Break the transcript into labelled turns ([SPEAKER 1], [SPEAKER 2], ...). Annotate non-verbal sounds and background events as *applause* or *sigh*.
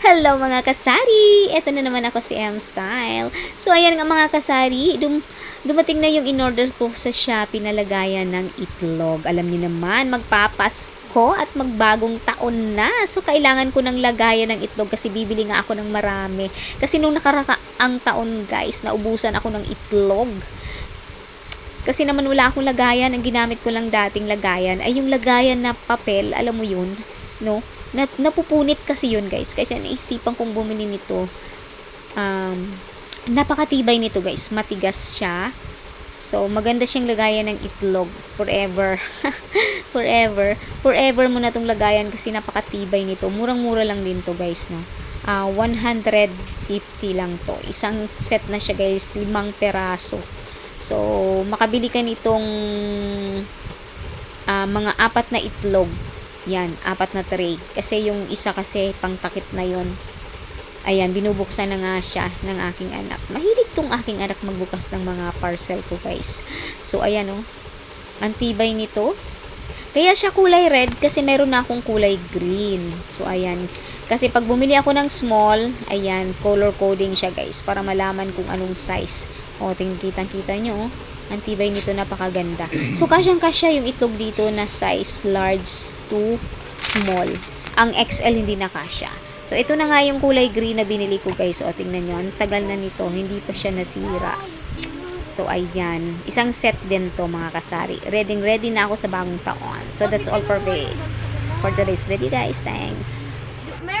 [SPEAKER 1] Hello mga kasari! Ito na naman ako si M Style. So ayan nga mga kasari, dum dumating na yung in-order ko sa Shopee na lagayan ng itlog. Alam niyo naman, magpapasko at magbagong taon na. So kailangan ko ng lagayan ng itlog kasi bibili nga ako ng marami. Kasi nung nakarakaang taon guys, naubusan ako ng itlog. Kasi naman wala akong lagayan, ang ginamit ko lang dating lagayan ay yung lagayan na papel, alam mo yun, no? Na, napupunit kasi yun guys kasi naisipan kong bumili nito. Um, napakatibay nito guys. Matigas siya. So maganda siyang lagayan ng itlog. Forever. *laughs* Forever. Forever mo na tong lagayan kasi napakatibay nito. Murang mura lang din to guys no? Uh, 150 lang to. Isang set na siya guys. Limang peraso. So makabili ka nitong uh, mga apat na itlog yan, apat na tray. Kasi yung isa kasi pang takip na yon Ayan, binubuksan na nga siya ng aking anak. Mahilig tong aking anak magbukas ng mga parcel ko, guys. So, ayan, oh. Antibay nito. Kaya siya kulay red kasi meron na akong kulay green. So, ayan. Kasi pag bumili ako ng small, ayan, color coding siya, guys. Para malaman kung anong size. O, tingin kitang-kita nyo, oh ang tibay nito napakaganda. So, kasyang-kasya yung itlog dito na size large to small. Ang XL hindi na kasya. So, ito na nga yung kulay green na binili ko guys. O, tingnan nyo. Ang tagal na nito. Hindi pa siya nasira. So, ayan. Isang set din to mga kasari. Ready, ready na ako sa bagong taon. So, that's all for, the, for today's video guys. Thanks.